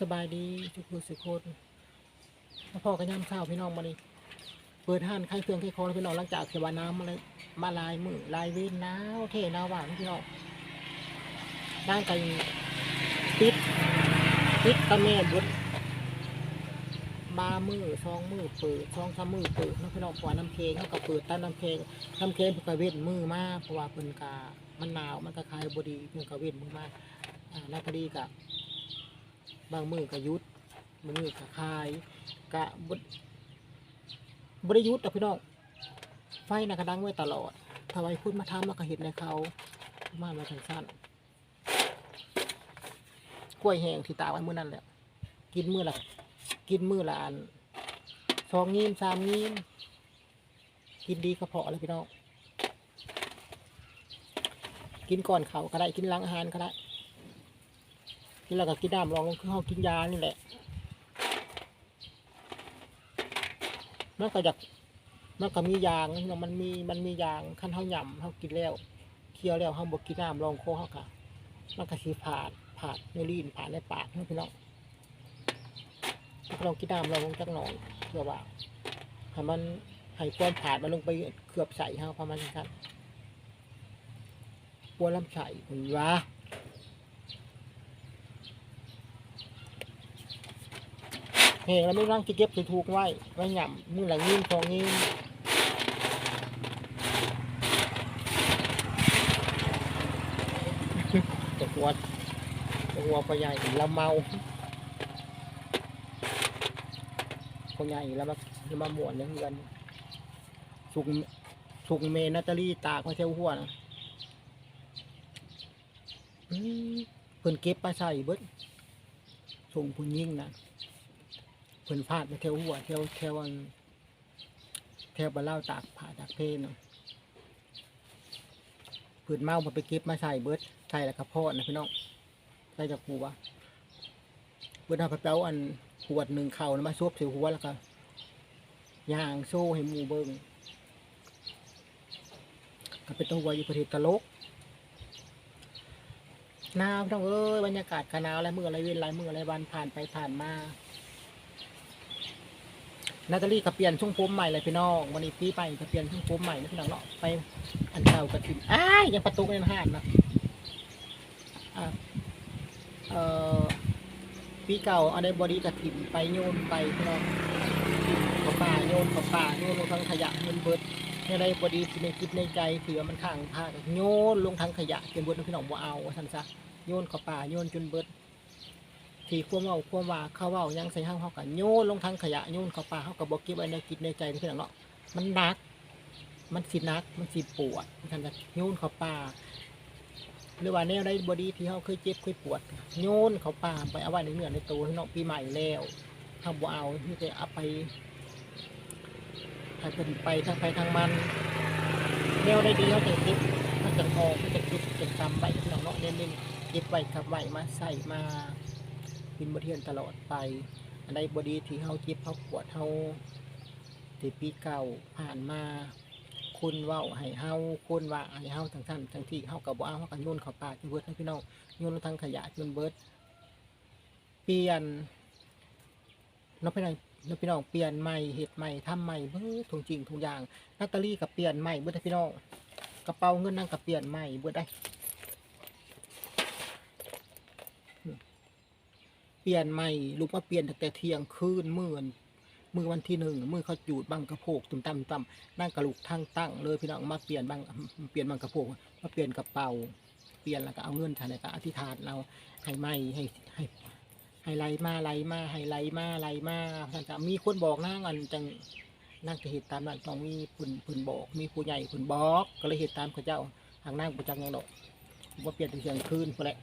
สบายดีทุกผู้สุกคนมาพ่อกันยามเช้าวพี่น้องมานี่เปิดห้านขายเครื่องขายของพี่น้องหลังจากเสวาน้ำมาเลยมาลายมือลายเว้นหนาวเท่หนาวหวานพี่น้องนั่งกันปิดปิดตะเมนบุดมามือสองมือเปิดสองสามมือเปิดเนาะพี่น้องเพราะว่าน้ำเพลงเขาก็เปิดตั้น้ำเพลงน้ำเพลงเพิ่นก็เว้นมือมากเพราะว่าเพิ่นกามันหนาวมันก็คายบดีเพิ่นก็เว้นมือมากอ่านาตาลีกับ บางมือก็ยุดบางมือก็คลายกะบดบริยุทธ์อะพี่น้องไฟนะกระดังไว้ตลอดถ้าไว้พูดมาทำแล้วก็เห็นในเขามามาสั้นกล้วยแห้งที่ตาไว้มื้อนั้นแหละกินมื้อละกินมื้อละอันสองงีมสามงีมกินดีกระเพาะเลยพี่น้องกินก่อนเขาก็ได้กินหลังอาหารก็ได้ นแล้วก็กินน้ำรองลงคือเขากินยานี่แหละมันก็จากมันก็มียางนะมันมีมันมียางขั้นเขาหย่ำเขากินแล้วเคี้ยวแล้วเขาบกกินน้ำรองโคเขาค่ะมันก็สีผ่านผ่านในลิ้นผ่านในปากให้พี่น้องพี่น้องกินน้ำรองลงจักหน่อยเพื่อว่าให้มันให้ความผ่านมันลงไปเคลือบใส่เขาประมาณนี้ครับปวดลำไส้คุณวะ เพงแล้วไม่ร่างจะเก็บถูกไว้ไว้หย่ำมือหลังยิ้มสองยิ้มตกหัวตกหัวปลาใหญ่ละเมาปลาใหญ่แล้วมาล้วมาหมวนเงินสุกสุกเมนาตาลีตากมาเที่ยวหัวนะเพิ่นเก็บปลาใส่เบิดส่งพุ่นยิ่งนะ พิ่นพาดไปเที่ยวหัวเที่ยวเที่ยวอันเที่ยวบะเล่าตากผ่าตากเพนเนาะเพิ่นเมามาไปเก็บมาใส่เบิดใส่แล้วก็พอดนะพี่น้องใส่จากหัวเพิ่นเอาไปเป้าอันขวดหนึ่งเข่านะมาซบใส่หัวแล้วก็ย่างโซ่ให้หมูเบิงก็เป็นตัวอยู่ประเทศตลกหนาวพี่น้องเอ้ยบรรยากาศก็หนาวอะไรมืออะไรเว้นอะไรมืออะไรวันผ่านไปผ่านมา นาตาลีก็เปลี่ยนช่วงผมใหม่เลยพี่น้องวันนี้ปีไปก็เปลี่ยนช่วงผมใหม่นะพี่น้องเนาะไปอันเก่ากระถิ่นอ้ายยังประตูในห้างนะอ่าเอ่อปีเก่าเอาได้บอดี้กระถิ่นไปโยนไปพี่น้องถิ่นเขาป่าโยนเขาป่าโยนลงทางขยะเงินเบิดในได้บอดี้ที่ในคิดในใจเผื่อมันข้างพาโยนลงทางขยะจนเบิดนะพี่น้องบ่เอาว่าซั่นซะโยนเขาป่าโยนจนเบิด ที่ความเว้าความว่าเขาเว้ายังใส่ห้างเขากันโยนลงทางขยะโยนเข้าป่าเขาก็บบอกเก็บไว้ในจิตในใจที่เนาะมันนัก มันสิหนัก มันสิปวดท่านจะโยนเข้าป่าหรือว่าแนวได้บอดีที่เขาเคยเจ็บเคยปวด โยนเข้าป่าไปเอาไว้ในเนื้อในตัวที่เนาะปีใหม่แล้วทำบ่เอาที่จะเอาไปให้เป็นไปทางไปทางมันแนวได้ดีเขาจะเก็บเขาจะทองเขาจะเก็บจะจำไว้ที่เนาะเนาะเน้นๆเก็บไว้กับไว้มาใส่มา กินบะเทียนตลอดไป อันใดบดีที่เฮาเจ็บเฮาปวดเฮาที่ปีเก่าผ่านมาคุณเว้าให้เฮาคุณว่าให้เฮาทั้งท่านทั้งที่เฮากับบ่เอาเฮากันโยนเข้าป่าจนเบิดให้พี่น้องโยนลงทางขยะจนเบิด เปลี่ยนน้องพี่น้องน้องพี่น้องเปลี่ยนใหม่เฮ็ดใหม่ทำใหม่เบิดทุกจริงทุกอย่างนาตาลี่กับเปลี่ยนใหม่เบิดให้พี่น้องกระเป๋าเงินนั่งกับเปลี่ยนใหม่เบิดได้ เปลี่ยนใหม่ลูกมาเปลี่ยนตั้งแต่เที่ยงคืนมื่อนมือวันที่หนึ่งมือเขาจูดบังกระโพกตุ่มต่ำต่ำนั่งกระลูกทางตั้งเลยพี่น้องมาเปลี่ยนบังเปลี่ยนบังกระโพกมาเปลี่ยนกระเป๋าเปลี่ยนแล้วก็เอาเงินทางไหนก็อธิษฐานเราให้ไม่ให้ให้ให้ไหลมาไหลมาให้ไหลมาไหลมาท่านจะมีคนบอกนั่งอันจังนั่งจะเหตุตามนั้นต้องมีผู้ผู้บอก มีผู้ใหญ่ผู้บอก ก็เลยเหตุตามเขาเจ้าทางนั่งประจักษ์ยังดอกว่าเปลี่ยนเป็นเสียงคืนพอแหละ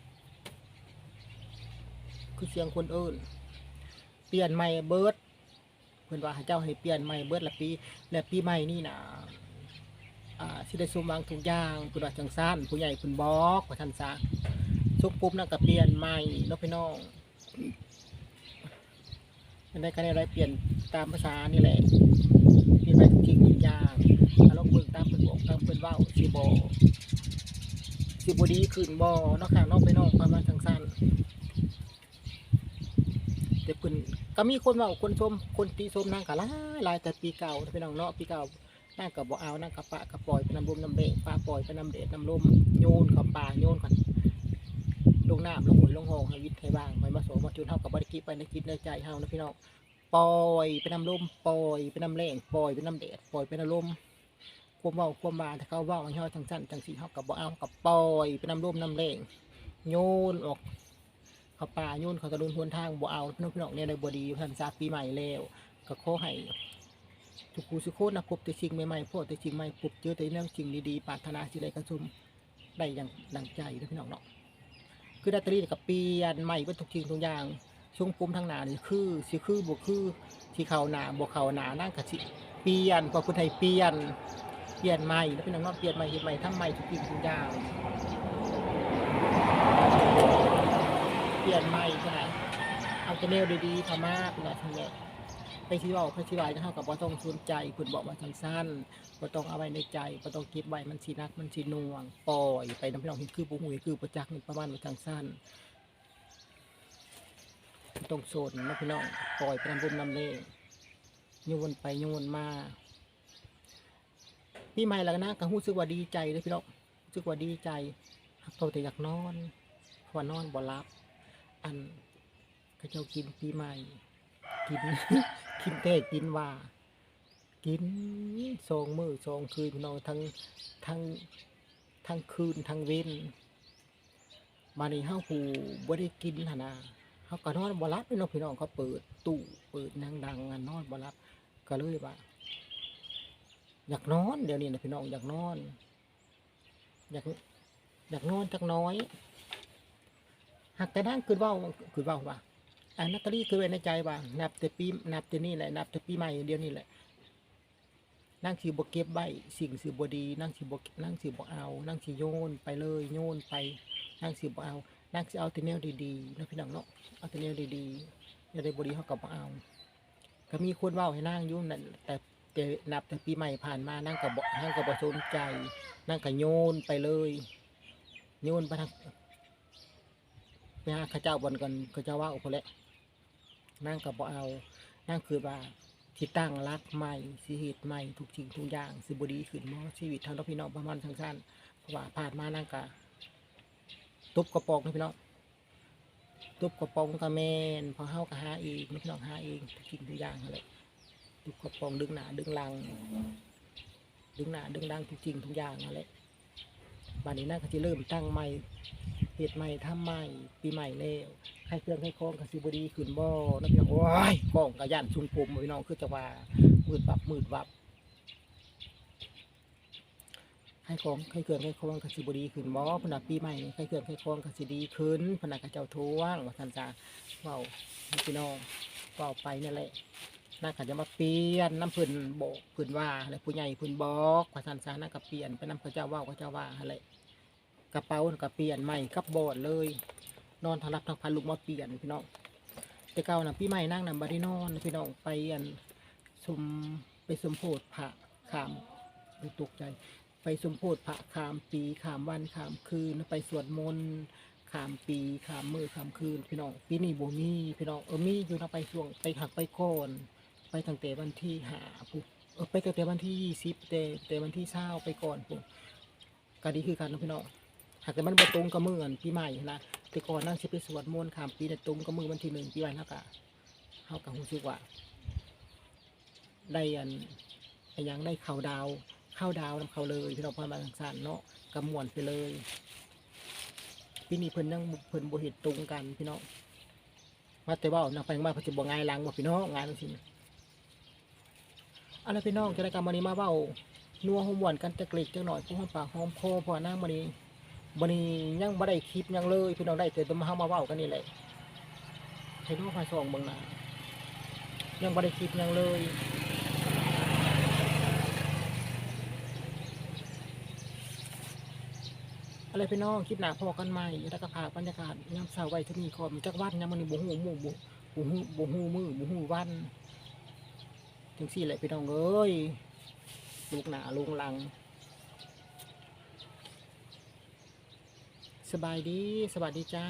คือเสียงคนอื่น เปลี่ยนใหม่เบิร์ดเพื่อนว่าให้เจ้าให้เปลี่ยนใหม่เบิร์ดละปีและปีใหม่นี่นะอ่าสิได้สมหวังทุกอย่างเพื่อนว่าจังสั้นผู้ใหญ่เพื่นบอกว่าท่านซะสุกปุ๊บนั่นก็เปลี่ยนใหม่นาะพี่น้องอันใดก็ได้ไรเปลี่ยนตามภาษานี่แหละเปลี่ยนไปทุกสิ่งทุกอย่างอารมณ์เบิ่งตามเพื่นบอกตามเพื่นว่าสิบอสิบดีขึ้นบอเนาะค่ะนอกไปนอกประมาณจังสั้น ก็มีคนว่าคนชมคนตีชมนางก็หลายลายแต่ปีเก่าพี่น้องเนาะปีเก่านางก็บ่เอานางก็ปะก็ปล่อยไปน้ำลมน้ำเบะปลาปล่อยไปน้ำเดชน้ำลมโยนเข้าป่าโยนกันลงน้ำลงหวยลงหงให้วิทย์ให้บ้างไปมาโสมาจุนเฮากับบ่ได้คิไปในคิดในใจเฮานะพี่น้องปล่อยไปน้ำลมปล่อยไปน้ำแรงปล่อยไปน้ำเดชปล่อยไปน้ำลมความเว้าความบาถ้าเขาเว้าให้เฮาจังซั่นจังซี่เฮาก็บ่เอากับปล่อยไปน้ำลมน้ำแรงโยนออก เขาป่าโยนเขากระโดนทวนทางบ่เอาพี่น้องพี่น้องเนี่ยได้บ่ดีพันซาปีใหม่แล้วก็ขอให้ทุกผู้สุขคนนะพบแต่สิ่งใหม่ๆพบแต่สิ่งใหม่พบเจอแต่เรื่องสิ่งดีๆปรารถนาสิ่งใดก็สมได้อย่างดังใจเด้อพี่น้องเนาะคือดัตตรีกับเปลี่ยนใหม่เบิดทุกสิ่งทุกอย่างช่วงปุ่มทางหนานี่คือสิคือบ่คือสิเขาหนาบ่เขาหนานั่นก็สิเปลี่ยนพอพุทธไทยเปลี่ยนเปลี่ยนใหม่แล้วพี่น้องเนาะเปลี่ยนใหม่เฮ็ดใหม่ทำใหม่ทุกสิ่งทุกอย่าง ปลี่ยนใหม่ใช่ไหมเอาแต่แนวดีๆพม่าเป็นอะไรทั้งนี้ไปที่ว่าไปที่ว่าจะเท่ากับว่าต้องสนใจคุณบอกว่าสั้นสั้นๆว่าต้องเอาไว้ในใจว่าต้องเก็บไว้มันสีนักมันสีนวงปล่อยไปน้ำพี่น้องเห็นคือปุหุยคือประจักษ์นี่ประมาณว่าสั้นสั้นๆต้องโซนนะพี่น้องปล่อยไปน้ำบุญน้ำเล่โยนไปโยนมาพี่ใหม่แล้วนะก็รู้สึกว่าดีใจเลยพี่น้องรู้สึกว่าดีใจโตแต่อยากนอนพราะว่านอนบ่หลับ อันเขาเจ้ากินปีใหม่ กิน กินแต่กินว่า กินสองมือสองคืนพี่น้องทั้งทั้งทั้งคืนทั้งเว้นมาในห้าหูบ่ได้กินหนนะเขาก็นอนบ่รับพี่น้องพี่น้องเขาเปิดตู้เปิดนังดังนอนบ่รับก็เลยว่าอยากนอนเดี๋ยวนี้นะพี่น้องอยากนอน อยากอยากนอนจักน้อย หากแต่นั่งคือว่าคือว่าว่าอันนัตตาลีคือไว้ในใจว่า นับแต่ปีนับแต่นี่แหละนับแต่ปีใหม่เดียวนี่แหละนั่งสีบเก็บใบสิ่งสีบดี นั่งสีบกนั่งสีบเอา นั่งสีโยนไปเลยโยนไป นั่งสีบเอา นั่งสีเอาแต่แนวดีๆนะพี่น้องเนาะเอาแต่แนวดีๆแนวใดบดีเขากับเอา ก็มีคนว่าให้นั่งอยุ่นั่นแต่แต่นับแต่ปีใหม่ผ่านมานั่งกับนั่งกับบสนใจ นั่งกับโยนไปเลย โยนไปทาง หาข้าเจ้าบนกันข้าเจ้าว่าโอ้โหแหละนั่งกับบ่เอา นั่งคือว่าที่ตั้งรักใหม่สิเหตุใหม่ทุกสิ่งทุกอย่างสิบดีขึ้นมอชีวิตทางเราพี่น้องประมาณทางสั้นเพราะว่าผ่านมานั่งกะตุบกระปองนะพี่น้องตุบกระปองกระแมนพอเฮากะหาเองพี่น้องหาเองทุกสิ่งทุกอย่างนั่นแหละตุบกระปองดึงหนาดึงลัง ดึงหนาดึงลังทุกสิ่งทุกอย่างนั่นแหละบัดนี้นั่งก็จะเริ่มตั้งใหม่ เหตุใหม่ทำใหม่ปีใหม่แล้วให้เครื่องให้คล้องกับซิบดีขึ้นบ่อนะพี่น้องโอ้ยกล้องกับย่านชุมพมพี่น้องคือจะว่ามืดวับมืดวับ ให้ของให้เครื่องให้คล้องกับซิบดีขึ้นบ่เพนักปีใหม่ให้เครื่องให้คล้องกับซิดีขึ้นพนักกับเจ้าทวงว่าท่านจะเว้าพี่น้องเว้าไปนั่นแหละน่าขันจะมาเปลี่ยนน้ำพื้นบกพื้นว่าอะไรผู้ใหญ่พื้นบอกว่าท่านจะน่ากับเปลี่ยนไปน้ำพระเจ้าว่าพระเจ้าว่าอะไร ระเป๋าก็เปลี่ยนใหม่กับบอดเลย นอนทางรับทางพันลุกมาเปลี่ยนพี่น้องแต่เก่านะพี่ใหม่นั่งนำบารินอนพี่น้องไปอันสมไปสมโพธพระขามไปตกใจ ไปสมโพธพระขามปีขามวันขามคืนไปสวดมนต์ขามปีขามมือขามคืนพี่น้องปีนี้โบมีพี่น้องเออมีอยู่นะไปช่วงไปหักไปก่อนไปตั้งแต่วันที่หาปุ๊บเออไปตั้งแต่วันที่ยี่สิบแต่แต่วันที่เช้าไปก่อนปุ๊บก็ดีคือกันนะพี่น้อง หากแต่มันบ่ตรงกับมืออันปีใหม่นะแต่ก่อนนั่งสิไปสวดมนต์ข้ามปีแต่ตรงกับมือวันที่หนึ่งปีใหม่แล้วก็เฮากับฮู้สึกว่า ได้อันอันหยังได้ข่าวดาวข้าวดาวนํเขาเลยพี่น้องพอมาทางสั้นเนาะกำมวนไปเลยปีนี้เพิ่นยังเพิ่นบ่เฮ็ดตรงกันพี่น้องมาแต่ว่านักไปมาเพิ่นสิบ่ง่ายลังบ่พี่น้องงานจังซี่เอะไรพี่น้องจะได้กรรมวันนี้มาเว้านัวหัวม่วานกันจักเล็กจักหน่อยผู้หอมปากหอมคอเพราะว่าหน้ามื้อนี้ บันนี้ยังบ่ได้คลิปยังเลยพี่น้องได้แต่มาเฮามาเว้ากันนี่แหละให้ดูไฟส่องเบิ่งหน้ายังบ่ได้คลิปยังเลยอะไรพี่น้องคลิปหนาพอกันใหม่แล้วก็พาบรรยากาศยามเช้าไว้ที่นี่ขอมจักวันยามมื้อนี้บ่ฮู้มู่บ่บ่ฮู้บ่ฮู้มื้อบ่ฮู้วันจังซี่แหละพี่น้องเอ้ยลูกหนาลุงหลัง สบายดี สวัสดีจ้า